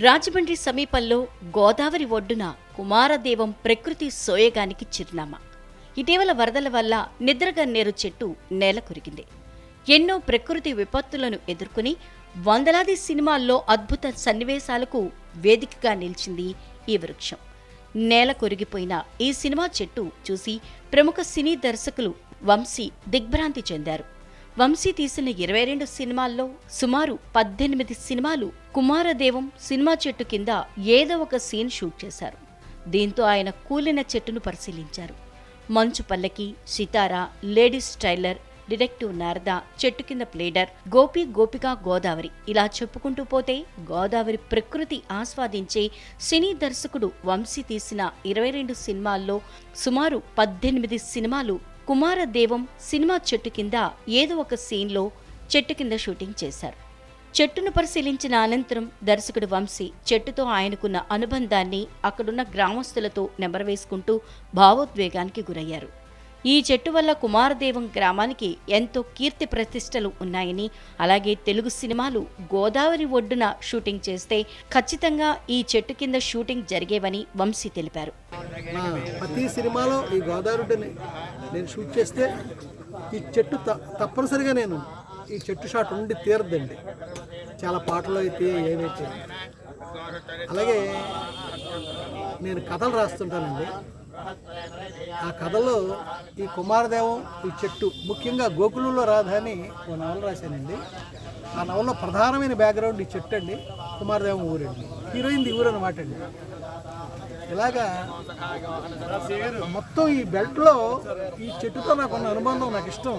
రాజమండ్రి సమీపంలో గోదావరి ఒడ్డున కుమారదేవం ప్రకృతి సోయగానికి చిరునామా. ఇటీవల వరదల వల్ల నిద్రగన్నేరు చెట్టు నేల కురిగింది. ఎన్నో ప్రకృతి విపత్తులను ఎదుర్కొని వందలాది సినిమాల్లో అద్భుత సన్నివేశాలకు వేదికగా నిలిచింది ఈ వృక్షం. నేల కొరిగిపోయిన ఈ సినిమా చెట్టు చూసి ప్రముఖ సినీ దర్శకులు వంశీ దిగ్భ్రాంతి చెందారు. వంశీ తీసిన ఇరవై రెండు సినిమాల్లో సుమారు పద్దెనిమిది సినిమాలు కుమారదేవం సినిమా చెట్టు కింద ఏదో ఒక సీన్ షూట్ చేశారు. దీంతో ఆయన కూలిన చెట్టును పరిశీలించారు. Manchu Pallaki Sitara ladies tailor detective Narada Chettu Kinda pleader Gopi గోపిక గోదావరి ఇలా చెప్పుకుంటూ పోతే గోదావరి ప్రకృతి ఆస్వాదించే సినీ దర్శకుడు వంశీ తీసిన ఇరవై రెండు సినిమాల్లో సుమారు పద్దెనిమిది సినిమాలు కుమారదేవం సినిమా చెట్టు కింద ఏదో ఒక సీన్లో చెట్టు కింద షూటింగ్ చేశారు. చెట్టును పరిశీలించిన అనంతరం దర్శకుడు వంశీ చెట్టుతో ఆయనకున్న అనుబంధాన్ని అక్కడున్న గ్రామస్తులతో నెమరవేసుకుంటూ భావోద్వేగానికి గురయ్యారు. ఈ చెట్టు వల్ల కుమారదేవం గ్రామానికి ఎంతో కీర్తి ప్రతిష్టలు ఉన్నాయని అలాగే తెలుగు సినిమాలు గోదావరి ఒడ్డున షూటింగ్ చేస్తే ఖచ్చితంగా ఈ చెట్టు కింద షూటింగ్ జరిగేవని వంశీ తెలిపారు. ప్రతి సినిమాలో ఈ గోదావరి నేను షూట్ చేస్తే ఈ చెట్టు తప్పనిసరిగా నేను ఈ చెట్టు షాట్ ఉండి తీరదండి చాలా పాటలు అయితే ఏమైతే అలాగే నేను కథలు రాస్తుంటానండి. ఆ కథలో ఈ కుమారదేవం ఈ చెట్టు ముఖ్యంగా గోకులంలో రాధాని ఓ నవల రాశానండి. ఆ నవల్లో ప్రధానమైన బ్యాక్గ్రౌండ్ ఈ చెట్టు అండి కుమారదేవం ఊరండి. హీరోయిన్ ఊరు అనమాట అండి. ఇలాగా మొత్తం ఈ బెల్ట్లో ఈ చెట్టుతో నాకు ఉన్న అనుబంధం నాకు ఇష్టం.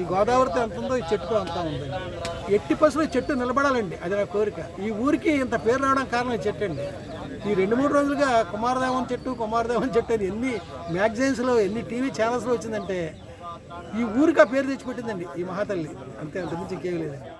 ఈ గోదావరితో ఎంత ఉందో ఈ చెట్టుతో అంతా ఉంది. ఎట్టి పసులు ఈ చెట్టు నిలబడాలండి అది నా కోరిక. ఈ ఊరికి ఇంత పేరు రావడం కారణం ఈ చెట్టు అండి. ఈ రెండు మూడు రోజులుగా కుమారదేవన్ చెట్టు కుమారదేవన్ చెట్టు అని ఎన్ని మ్యాగజైన్స్లో ఎన్ని టీవీ ఛానల్స్లో వచ్చిందంటే ఈ ఊరికి ఆ పేరు తెచ్చిపెట్టిందండి ఈ మహాతల్లి. అంతే అంతకుమించి ఇంకేం లేదండి.